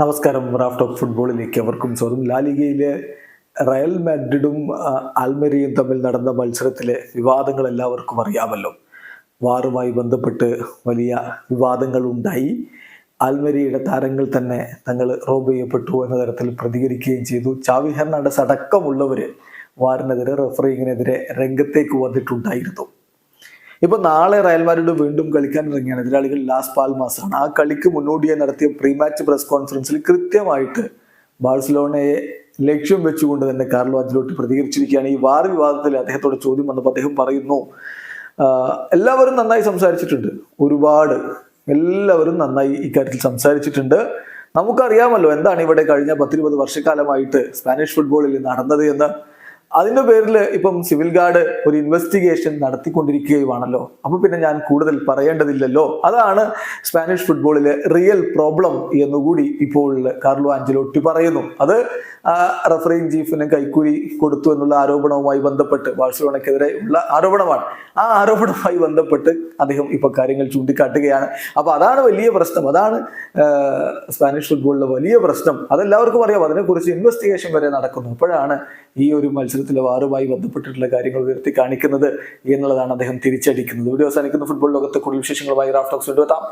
നമസ്കാരം. Raft of ഫുട്ബോളിലേക്ക് അവർക്കും സ്വാഗതം. ലാലിഗയിലെ റയൽ മാഡ്രിഡും അൽമരിയും തമ്മിൽ നടന്ന മത്സരത്തിലെ വിവാദങ്ങൾ എല്ലാവർക്കും അറിയാമല്ലോ. വാറുമായി ബന്ധപ്പെട്ട് വലിയ വിവാദങ്ങൾ ഉണ്ടായി അൽമരിയുടെ താരങ്ങൾ തന്നെ തങ്ങൾ റോബ് ചെയ്യപ്പെട്ടു എന്ന തരത്തിൽ പ്രതികരിക്കുകയും ചെയ്തു. ചാവി ഹെർണാണ്ടസ് അടക്കമുള്ളവർ വാറിനെതിരെ റഫറിങ്ങിനെതിരെ രംഗത്തേക്ക് വന്നിട്ടുണ്ടായിരുന്നു. ഇപ്പൊ നാളെ റയൽ വീണ്ടും കളിക്കാൻ ഇറങ്ങിയാണ് എതിരാളികൾ ലാസ് പാൽമാസ് ആണ് ആ കളിക്ക് മുന്നോടിയായി നടത്തിയ പ്രീ മാച്ച് പ്രസ് കോൺഫറൻസിൽ കൃത്യമായിട്ട് ബാഴ്സലോണയെ ലക്ഷ്യം വെച്ചുകൊണ്ട് തന്നെ കാർലോ അഞ്ചലോട്ടി പ്രതികരിച്ചിരിക്കുകയാണ്. ഈ വാർ വിവാദത്തിൽ അദ്ദേഹത്തോട് ചോദ്യം വന്നപ്പോൾ അദ്ദേഹം പറയുന്നു എല്ലാവരും നന്നായി സംസാരിച്ചിട്ടുണ്ട്. ഒരുപാട് എല്ലാവരും നന്നായി ഇക്കാര്യത്തിൽ സംസാരിച്ചിട്ടുണ്ട്. നമുക്കറിയാമല്ലോ എന്താണ് ഇവിടെ കഴിഞ്ഞ പത്തിരുപത് വർഷക്കാലമായിട്ട് സ്പാനിഷ് ഫുട്ബോളിൽ നടന്നത് എന്ന്. അതിന്റെ പേരിൽ ഇപ്പം സിവിൽ ഗാർഡ് ഒരു ഇൻവെസ്റ്റിഗേഷൻ നടത്തിക്കൊണ്ടിരിക്കുകയുമാണല്ലോ. അപ്പൊ പിന്നെ ഞാൻ കൂടുതൽ പറയേണ്ടതില്ലല്ലോ. അതാണ് സ്പാനിഷ് ഫുട്ബോളിലെ റിയൽ പ്രോബ്ലം എന്നുകൂടി ഇപ്പോൾ കാർലോ ആഞ്ചലോട്ടി പറയുന്നു. അത് റഫറിംഗ് ചീഫിന് കൈക്കൂലി കൊടുത്തു എന്നുള്ള ആരോപണവുമായി ബന്ധപ്പെട്ട് ബാഴ്സലോണയ്ക്കെതിരെ ഉള്ള ആരോപണമാണ്. ആ ആരോപണവുമായി ബന്ധപ്പെട്ട് അദ്ദേഹം ഇപ്പൊ കാര്യങ്ങൾ ചൂണ്ടിക്കാട്ടുകയാണ്. അപ്പൊ അതാണ് വലിയ പ്രശ്നം. അതാണ് സ്പാനിഷ് ഫുട്ബോളിലെ വലിയ പ്രശ്നം. അതെല്ലാവർക്കും അറിയാം. അതിനെക്കുറിച്ച് ഇൻവെസ്റ്റിഗേഷൻ വരെ നടക്കുന്നു. അപ്പോഴാണ് ഈ ഒരു മത്സരത്തിലെ വാറുമായി ബന്ധപ്പെട്ടിട്ടുള്ള കാര്യങ്ങൾ ഉയർത്തി കാണിക്കുന്നത് എന്നുള്ളതാണ് അദ്ദേഹം തിരിച്ചടിക്കുന്നത്. വീഡിയോ അവസാനിക്കുന്ന. ഫുട്ബോൾ ലോകത്തെ കൂടുതൽ വിശേഷങ്ങളുമായി റാഫ്റ്റോക്സ് കൊണ്ടുവെത്താം